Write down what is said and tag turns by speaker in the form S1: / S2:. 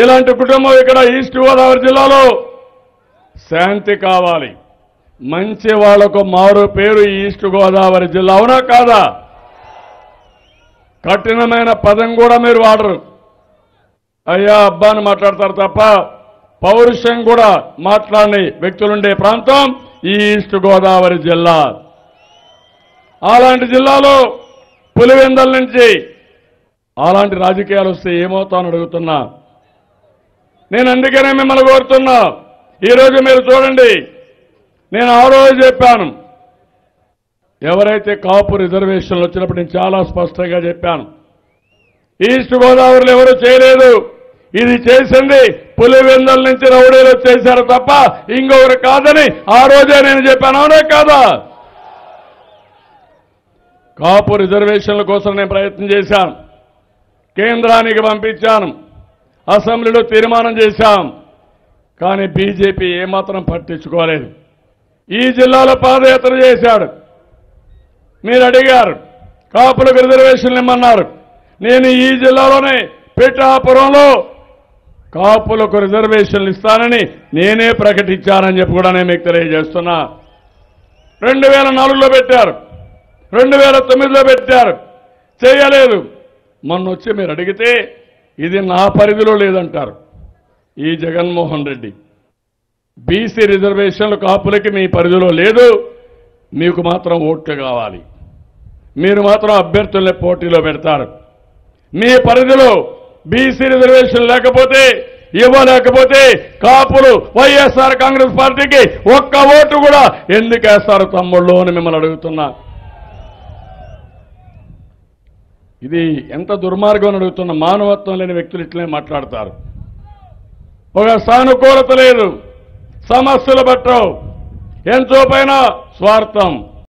S1: ఇలాంటి కుటుంబం ఇక్కడ ఈస్ట్ గోదావరి జిల్లాలో శాంతి కావాలి. మంచి వాళ్ళకు మారు పేరు ఈస్ట్ గోదావరి జిల్లా అవునా కాదా? కఠినమైన పదం కూడా మీరు వాడరు. అయ్యా అబ్బా అని మాట్లాడతారు తప్ప పౌరుషం కూడా మాట్లాడని వ్యక్తులుండే ప్రాంతం ఈ ఈస్ట్ గోదావరి జిల్లా. అలాంటి జిల్లాలో పులివెందల నుంచి అలాంటి రాజకీయాలు వస్తే ఏమవుతానని అడుగుతున్నా. నేను అందుకనే మిమ్మల్ని కోరుతున్నా. ఈరోజు మీరు చూడండి. నేను ఆ రోజు చెప్పాను. ఎవరైతే కాపు రిజర్వేషన్లు వచ్చినప్పుడు నేను చాలా స్పష్టంగా చెప్పాను. ఈస్ట్ గోదావరిలో ఎవరు చేయలేదు. ఇది చేసింది పులివెందల నుంచి రౌడీలు చేశారు తప్ప ఇంకొకరు కాదని ఆ రోజే నేను చెప్పాను. అవునే కాదా? కాపు రిజర్వేషన్ల కోసం నేను ప్రయత్నం చేశాను. కేంద్రానికి పంపించాను. అసెంబ్లీలో తీర్మానం చేశాం. కానీ బీజేపీ ఏమాత్రం పట్టించుకోలేదు. ఈ జిల్లాలో పాదయాత్ర చేశాడు. మీరు అడిగారు కాపులకు రిజర్వేషన్లు ఇమ్మన్నారు. నేను ఈ జిల్లాలోనే పిఠాపురంలో కాపులకు రిజర్వేషన్లు ఇస్తానని నేనే ప్రకటించానని చెప్పి కూడా నేను మీకు తెలియజేస్తున్నా. రెండు వేల నాలుగులో పెట్టారు. రెండు వేల తొమ్మిదిలో పెట్టారు. చేయలేదు. మొన్న వచ్చి మీరు అడిగితే ఇది నా పరిధిలో లేదంటారు. ఈ జగన్మోహన్ రెడ్డి. బీసీ రిజర్వేషన్లు కాపులకి మీ పరిధిలో లేదు మీకు మాత్రం ఓట్లు కావాలి. మీరు మాత్రం అభ్యర్థుల్ని పోటీలో పెడతారు. మీ పరిధిలో బీసీ రిజర్వేషన్ లేకపోతే ఇవ్వలేకపోతే కాపులు వైఎస్ఆర్ కాంగ్రెస్ పార్టీకి ఒక్క ఓటు కూడా ఎందుకు వేస్తారు తమ్ముళ్ళు అని మిమ్మల్ని అడుగుతున్నా. ఇది ఎంత దుర్మార్గం అడుగుతున్న మానవత్వం లేని వ్యక్తులు ఇట్లనే మాట్లాడతారు. ఒక సానుకూలత లేదు. సమస్యలు పట్టవు. ఎంతో పైన స్వార్థం.